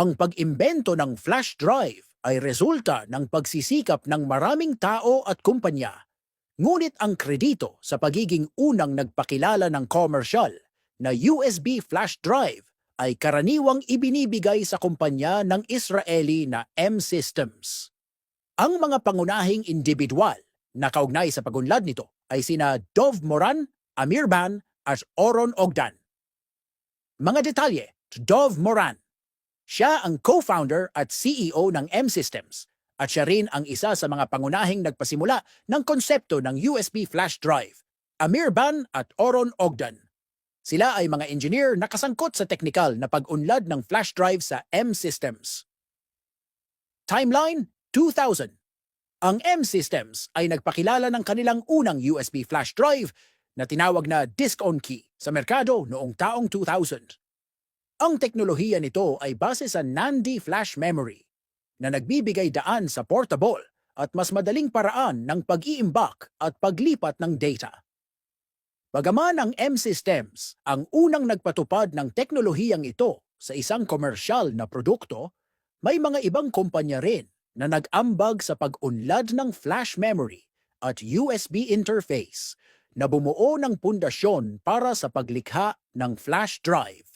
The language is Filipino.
Ang pag-imbento ng flash drive ay resulta ng pagsisikap ng maraming tao at kumpanya. Ngunit ang kredito sa pagiging unang nagpakilala ng commercial na USB flash drive ay karaniwang ibinibigay sa kumpanya ng Israeli na M-Systems. Ang mga pangunahing individual na kaugnay sa pagunlad nito ay sina Dov Moran, Amir Ban at Oron Ogdan. Mga detalye, Dov Moran. Siya ang co-founder at CEO ng M-Systems at siya rin ang isa sa mga pangunahing nagpasimula ng konsepto ng USB flash drive, Amir Ban at Oron Ogdan. Sila ay mga engineer na kasangkot sa teknikal na pag-unlad ng flash drive sa M-Systems. Timeline 2000 Ang M-Systems ay nagpakilala ng kanilang unang USB flash drive na tinawag na disk-on-key sa merkado noong taong 2000. Ang teknolohiya nito ay base sa NAND flash memory na nagbibigay daan sa portable at mas madaling paraan ng pag-iimbak at paglipat ng data. Bagaman ang M-Systems ang unang nagpatupad ng teknolohiyang ito sa isang komersyal na produkto, may mga ibang kumpanya rin na nag-ambag sa pag-unlad ng flash memory at USB interface na bumuo ng pundasyon para sa paglikha ng flash drive.